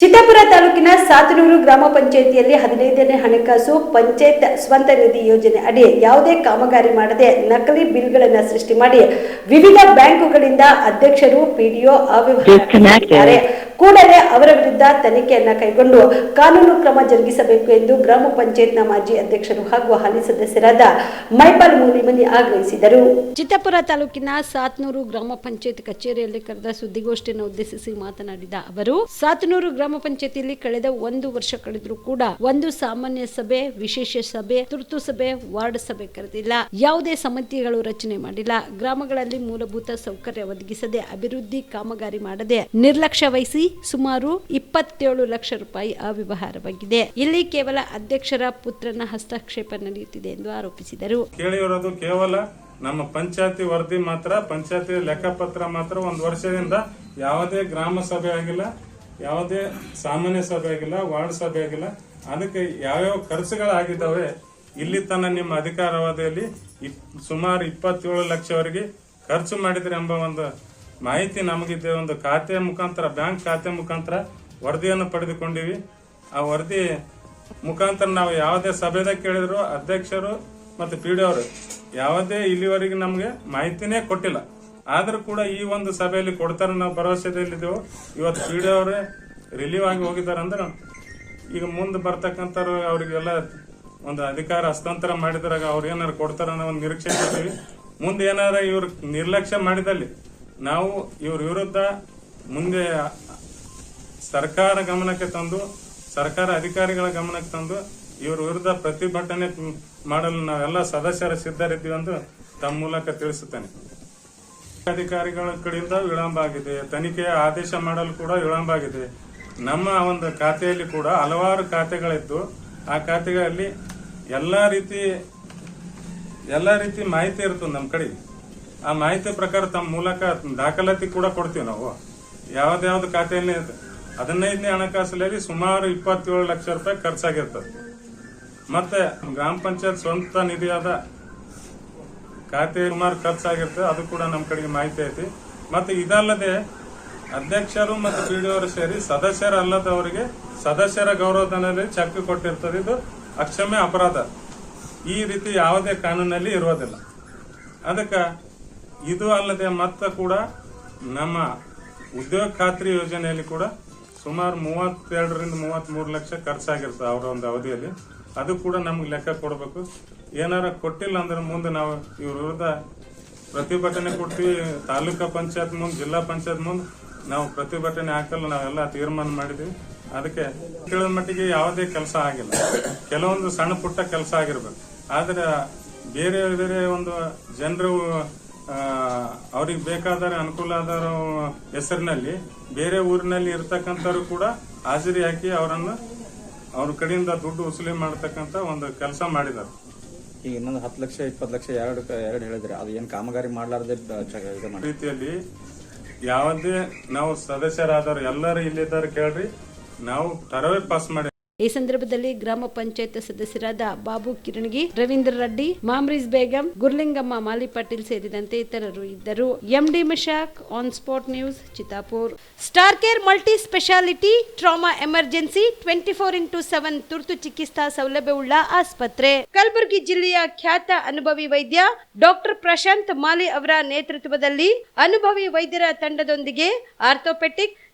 ಚಿತ್ತಾಪುರ ತಾಲೂಕಿನ ಸಾತನೂರು ಗ್ರಾಮ ಪಂಚಾಯಿತಿಯಲ್ಲಿ ಹದಿನೈದನೇ ಹಣಕಾಸು ಪಂಚಾಯತ್ ಸ್ವಂತ ನಿಧಿ ಯೋಜನೆ ಅಡಿ ಯಾವುದೇ ಕಾಮಗಾರಿ ಮಾಡದೆ ನಕಲಿ ಬಿಲ್ಗಳನ್ನು ಸೃಷ್ಟಿ ಮಾಡಿ ವಿವಿಧ ಬ್ಯಾಂಕುಗಳಿಂದ ಅಧ್ಯಕ್ಷರು ಪಿಡಿಒ ಅವ್ಯವಹಾರ ಕೂಡಲೇ ಅವರ ವಿರುದ್ಧ ತನಿಖೆಯನ್ನ ಕೈಗೊಂಡು ಕಾನೂನು ಕ್ರಮ ಜರುಗಿಸಬೇಕು ಎಂದು ಗ್ರಾಮ ಪಂಚಾಯತ್ನ ಮಾಜಿ ಅಧ್ಯಕ್ಷರು ಹಾಗೂ ಹಾಲಿ ಸದಸ್ಯರಾದ ಮೈಪಾಲ್ ಮೂಲಿಮನಿ ಆಗ್ರಹಿಸಿದರು. ಚಿತ್ತಾಪುರ ತಾಲೂಕಿನ ಸಾತ್ನೂರು ಗ್ರಾಮ ಪಂಚಾಯತ್ ಕಚೇರಿಯಲ್ಲಿ ಕರೆದ ಸುದ್ದಿಗೋಷ್ಠಿಯನ್ನು ಉದ್ದೇಶಿಸಿ ಮಾತನಾಡಿದ ಅವರು, ಸಾತ್ನೂರು ಗ್ರಾಮ ಪಂಚಾಯತಿಯಲ್ಲಿ ಕಳೆದ ಒಂದು ವರ್ಷ ಕಳೆದರೂ ಕೂಡ ಒಂದು ಸಾಮಾನ್ಯ ಸಭೆ, ವಿಶೇಷ ಸಭೆ, ತುರ್ತು ಸಭೆ, ವಾರ್ಡ್ ಸಭೆ ಕರೆದಿಲ್ಲ. ಯಾವುದೇ ಸಮಿತಿಗಳು ರಚನೆ ಮಾಡಿಲ್ಲ. ಗ್ರಾಮಗಳಲ್ಲಿ ಮೂಲಭೂತ ಸೌಕರ್ಯ ಒದಗಿಸದೆ ಅಭಿವೃದ್ಧಿ ಕಾಮಗಾರಿ ಮಾಡದೆ ನಿರ್ಲಕ್ಷ್ಯ ವಹಿಸಿ ಸುಮಾರು ಇಪ್ಪತ್ತೇಳು ಲಕ್ಷ ರೂಪಾಯಿ ಅವ್ಯವಹಾರವಾಗಿದೆ ಇಲ್ಲಿ ಕೇವಲ ಅಧ್ಯಕ್ಷರ ಪುತ್ರನ ಹಸ್ತಕ್ಷೇಪ ನಡೆಯುತ್ತಿದೆ ಎಂದು ಆರೋಪಿಸಿದರು. ಕೇಳಿರೋದು ಕೇವಲ ನಮ್ಮ ಪಂಚಾಯತಿ ವರದಿ ಮಾತ್ರ, ಪಂಚಾಯತಿ ಲೆಕ್ಕಪತ್ರ ಮಾತ್ರ ಒಂದು ವರ್ಷದಿಂದ ಯಾವುದೇ ಗ್ರಾಮ ಸಭೆ ಆಗಿಲ್ಲ, ಯಾವುದೇ ಸಾಮಾನ್ಯ ಸಭೆ ಆಗಿಲ್ಲ, ವಾರ್ಡ್ ಸಭೆ ಆಗಿಲ್ಲ. ಅದಕ್ಕೆ ಯಾವ್ಯಾವ ಖರ್ಚುಗಳಾಗಿದ್ದಾವೆ, ಇಲ್ಲಿ ತನ ನಿಮ್ಮ ಅಧಿಕಾರಾವಧಿಯಲ್ಲಿ ಸುಮಾರು ಇಪ್ಪತ್ತೇಳು ಲಕ್ಷವರೆಗೆ ಖರ್ಚು ಮಾಡಿದ್ರೆ ಎಂಬ ಒಂದು ಮಾಹಿತಿ ನಮಗಿದೆ ಒಂದು ಖಾತೆ ಮುಖಾಂತರ, ಬ್ಯಾಂಕ್ ಖಾತೆ ಮುಖಾಂತರ ವರದಿಯನ್ನು ಪಡೆದುಕೊಂಡಿವಿ. ಆ ವರದಿ ಮುಖಾಂತರ ನಾವು ಯಾವುದೇ ಸಭೆದಾಗ ಕೇಳಿದ್ರು ಅಧ್ಯಕ್ಷರು ಮತ್ತು ಪಿ ಡಿ ಅವರು ಯಾವುದೇ ಇಲ್ಲಿವರೆಗೆ ನಮಗೆ ಮಾಹಿತಿನೇ ಕೊಟ್ಟಿಲ್ಲ. ಆದರೂ ಕೂಡ ಈ ಒಂದು ಸಭೆಯಲ್ಲಿ ಕೊಡ್ತಾರೆ ನಾವು ಭರವಸೆದಲ್ಲಿದ್ದೆವು ಇವತ್ತು ಪಿ ಡಿ ಅವರೇ ರಿಲೀವ್ ಆಗಿ ಹೋಗಿದ್ದಾರೆ ಅಂದ್ರೆ ಈಗ ಮುಂದೆ ಬರ್ತಕ್ಕಂಥವ್ರು ಅವರಿಗೆಲ್ಲ ಒಂದು ಅಧಿಕಾರ ಹಸ್ತಾಂತರ ಮಾಡಿದ್ರಾಗ ಅವ್ರು ಏನಾರು ಕೊಡ್ತಾರ ಅನ್ನೋ ಒಂದು ನಿರೀಕ್ಷೆ ಇರ್ತೀವಿ ಮುಂದೆ ಏನಾರ ಇವ್ರು ನಿರ್ಲಕ್ಷ್ಯ ಮಾಡಿದಲ್ಲಿ ನಾವು ಇವ್ರ ವಿರುದ್ಧ ಮುಂದೆ ಸರ್ಕಾರ ಗಮನಕ್ಕೆ ತಂದು, ಸರ್ಕಾರ ಅಧಿಕಾರಿಗಳ ಗಮನಕ್ಕೆ ತಂದು ಇವ್ರ ವಿರುದ್ಧ ಪ್ರತಿಭಟನೆ ಮಾಡಲು ನಾವೆಲ್ಲ ಸದಸ್ಯರ ಸಿದ್ಧರಿದ್ದೀವಿ ಎಂದು ತಮ್ಮ ಮೂಲಕ ತಿಳಿಸುತ್ತೇನೆ. ಅಧಿಕಾರಿಗಳ ಕಡೆಯಿಂದ ವಿಳಂಬ ಆಗಿದೆ. ತನಿಖೆಯ ಆದೇಶ ಮಾಡಲು ಕೂಡ ವಿಳಂಬ ಆಗಿದೆ. ನಮ್ಮ ಒಂದು ಖಾತೆಯಲ್ಲಿ ಕೂಡ ಹಲವಾರು ಖಾತೆಗಳಿದ್ದು, ಆ ಖಾತೆಗಳಲ್ಲಿ ಎಲ್ಲ ರೀತಿ ಎಲ್ಲ ರೀತಿ ಮಾಹಿತಿ ಇರ್ತದೆ ನಮ್ಮ ಕಡೆ ಆ ಮಾಹಿತಿ ಪ್ರಕಾರ ತಮ್ಮ ಮೂಲಕ ದಾಖಲಾತಿ ಕೂಡ ಕೊಡ್ತೀವಿ ನಾವು. ಯಾವ್ದಾವ್ದು ಖಾತೆಯಲ್ಲಿ ಹದಿನೈದನೇ ಹಣಕಾಸಲ್ಲಿ ಸುಮಾರು ಇಪ್ಪತ್ತೇಳು ಲಕ್ಷ ರೂಪಾಯಿ ಖರ್ಚಾಗಿರ್ತದೆ. ಮತ್ತೆ ಗ್ರಾಮ ಪಂಚಾಯತ್ ಸ್ವಂತ ನಿಧಿಯಾದ ಖಾತೆ ಸುಮಾರು ಖರ್ಚಾಗಿರ್ತದೆ. ಅದು ಕೂಡ ನಮ್ಮ ಕಡೆಗೆ ಮಾಹಿತಿ ಐತಿ. ಮತ್ತೆ ಇದಲ್ಲದೆ ಅಧ್ಯಕ್ಷರು ಮತ್ತು ಪಿ ಡಿ ಅವರು ಸೇರಿ ಸದಸ್ಯರಲ್ಲದವರಿಗೆ ಸದಸ್ಯರ ಗೌರವಧನದಲ್ಲಿ ಚೆಕ್ ಕೊಟ್ಟಿರ್ತದೆ. ಇದು ಅಕ್ಷಮ್ಯ ಅಪರಾಧ. ಈ ರೀತಿ ಯಾವುದೇ ಕಾನೂನಲ್ಲಿ ಇರೋದಿಲ್ಲ. ಅದಕ್ಕೆ ಇದು ಅಲ್ಲದೆ ಮತ್ತೆ ಕೂಡ ನಮ್ಮ ಉದ್ಯೋಗ ಖಾತ್ರಿ ಯೋಜನೆಯಲ್ಲಿ ಕೂಡ ಸುಮಾರು ಮೂವತ್ತೆರಡರಿಂದ ಮೂವತ್ತ್ಮೂರು ಲಕ್ಷ ಖರ್ಚಾಗಿರ್ತದೆ ಅವರ ಒಂದು ಅವಧಿಯಲ್ಲಿ. ಅದು ಕೂಡ ನಮ್ಗೆ ಲೆಕ್ಕ ಕೊಡಬೇಕು. ಏನಾರ ಕೊಟ್ಟಿಲ್ಲ ಅಂದ್ರೆ ಮುಂದೆ ನಾವು ಇವ್ರ ವಿರುದ್ಧ ಪ್ರತಿಭಟನೆ ಕೊಡ್ತೀವಿ. ತಾಲೂಕಾ ಪಂಚಾಯತ್ ಮುಂದೆ, ಜಿಲ್ಲಾ ಪಂಚಾಯತ್ ಮುಂದೆ ನಾವು ಪ್ರತಿಭಟನೆ ಹಾಕಲು ನಾವೆಲ್ಲ ತೀರ್ಮಾನ ಮಾಡಿದ್ವಿ. ಅದಕ್ಕೆ ತಿಳಿದ ಮಟ್ಟಿಗೆ ಯಾವುದೇ ಕೆಲಸ ಆಗಿಲ್ಲ. ಕೆಲವೊಂದು ಸಣ್ಣ ಪುಟ್ಟ ಕೆಲಸ ಆಗಿರ್ಬೇಕು. ಆದ್ರೆ ಬೇರೆ ಬೇರೆ ಒಂದು ಜನರು ಅವ್ರಿಗೆ ಬೇಕಾದರೆ ಅನುಕೂಲ ಆದ ಹೆಸರಿನಲ್ಲಿ ಬೇರೆ ಊರಿನಲ್ಲಿ ಇರತಕ್ಕಂಥವ್ರು ಕೂಡ ಹಾಜರಿ ಹಾಕಿ ಅವರನ್ನು ಅವ್ರ ಕಡೆಯಿಂದ ದುಡ್ಡು ವಸೂಲಿ ಮಾಡತಕ್ಕಂತ ಒಂದು ಕೆಲಸ ಮಾಡಿದ್ದಾರೆ. ಈಗ ಇನ್ನೊಂದು ಹತ್ತು ಲಕ್ಷ ಇಪ್ಪತ್ತು ಲಕ್ಷ ಎರಡು ಎರಡು ಹೇಳಿದ್ರೆ ಅದು ಏನು ಕಾಮಗಾರಿ ಮಾಡಲಾರ್ದೆ ಬ- ಇದು ಮಾಡಿ ರೀತಿಯಲ್ಲಿ ಯಾವುದೇ ನಾವು ಸದಸ್ಯರಾದವರು ಎಲ್ಲರೂ ಇಲ್ಲಿದ್ದಾರೆ ಕೇಳ್ರಿ ನಾವು ತರವೇ ಪಾಸ್ ಮಾಡಿ ಈ ಸಂದರ್ಭದಲ್ಲಿ ಗ್ರಾಮ ಪಂಚಾಯತ್ ಸದಸ್ಯರಾದ ಬಾಬು ಕಿರಣಗಿ, ರವೀಂದ್ರ ರೆಡ್ಡಿ ಮಾಮ್ರೀಸ್ ಬೇಗಂ, ಗುರ್ಲಿಂಗಮ್ಮ, ಮಾಲಿ ಪಾಟೀಲ್ ಸೇರಿದಂತೆ ಇತರರು ಇದ್ದರು. MD Mashak, on spot news Chitapur star care multi speciality, trauma emergency, twenty four into seven ತುರ್ತು ಚಿಕಿತ್ಸಾ ಸೌಲಭ್ಯವುಳ್ಳ ಆಸ್ಪತ್ರೆ. ಕಲಬುರಗಿ ಜಿಲ್ಲೆಯ ಖ್ಯಾತ ಅನುಭವಿ ವೈದ್ಯ ಡಾಕ್ಟರ್ ಪ್ರಶಾಂತ್ ಮಾಲಿ ಅವರ ನೇತೃತ್ವದಲ್ಲಿ ಅನುಭವಿ ವೈದ್ಯರ ತಂಡದೊಂದಿಗೆ orthopaedic